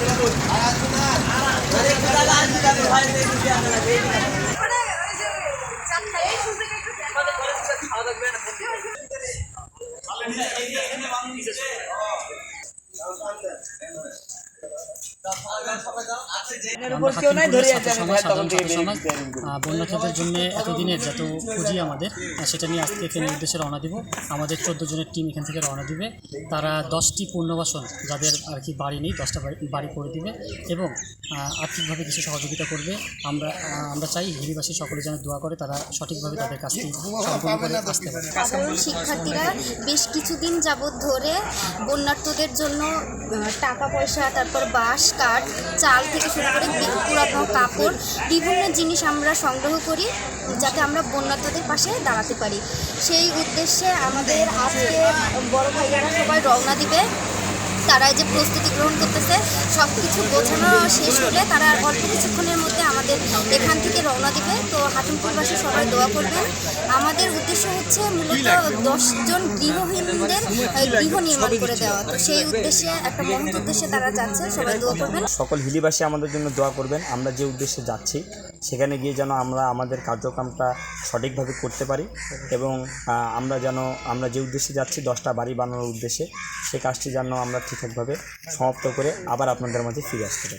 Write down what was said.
Ayan, tunahan. Dali, kadalaan nila. Buhay na yung biyana na. বন্যার্থীদের জন্য এতদিনের যত পুঁজি আমাদের সেটা নিয়ে আজকে এখানে উদ্দেশ্যে রওনা দিব। আমাদের চোদ্দ জনের টিম এখান থেকে রওনা দিবে। তারা দশটি পুনর্বাসন যাদের আর কি বাড়ি নেই দশটা বাড়ি বাড়ি করে দিবে এবং আর্থিকভাবে কিছু সহযোগিতা করবে। আমরা আমরা চাই হিরিবাসী সকলে যেন দোয়া করে তারা সঠিকভাবে তাদের কাজটি সম্পূর্ণ করে আসতে পারে। সাধারণ শিক্ষার্থীরা বেশ কিছুদিন যাবৎ ধরে বন্যার্থদের জন্য টাকা পয়সা তারপর বাস কাঠ চাল থেকে শুরু করে পুরাতন কাপড়, বিভিন্ন জিনিস আমরা সংগ্রহ করি যাতে আমরা বন্যার্থদের পাশে দাঁড়াতে পারি। সেই উদ্দেশ্যে আমাদের আজকে বড় ভাইয়ারা সবাই রওনা দিবে। তারা যে প্রস্তুতি গ্রহণ করতেছে সব কিছু গোছানো শেষ হলে তারা অল্প কিছুক্ষণের মধ্যে আমাদের এখান থেকে রওনা দিবে। তো হাতিমপুরবাসী সবাই দোয়া করবেন। আমাদের উদ্দেশ্য হচ্ছে মূলত দশজন গৃহহীনদের গৃহ নির্মাণ করে দেওয়া। তো সেই উদ্দেশ্যে, একটা মহৎ উদ্দেশ্যে তারা যাচ্ছে। সবাই দোয়া করবেন। সকল হিলিবাসী আমাদের জন্য দোয়া করবেন। আমরা যে উদ্দেশ্যে যাচ্ছি সেখানে গিয়ে যেন আমরা আমাদের কার্যক্রমটা সঠিকভাবে করতে পারি এবং আমরা যেন, আমরা যে উদ্দেশ্যে যাচ্ছি দশটা বাড়ি বানানোর উদ্দেশ্যে সেই কাজটি যেন আমরা ঠিকঠাকভাবে সমাপ্ত করে আবার আপনাদের মাঝে ফিরে আসতে পারি।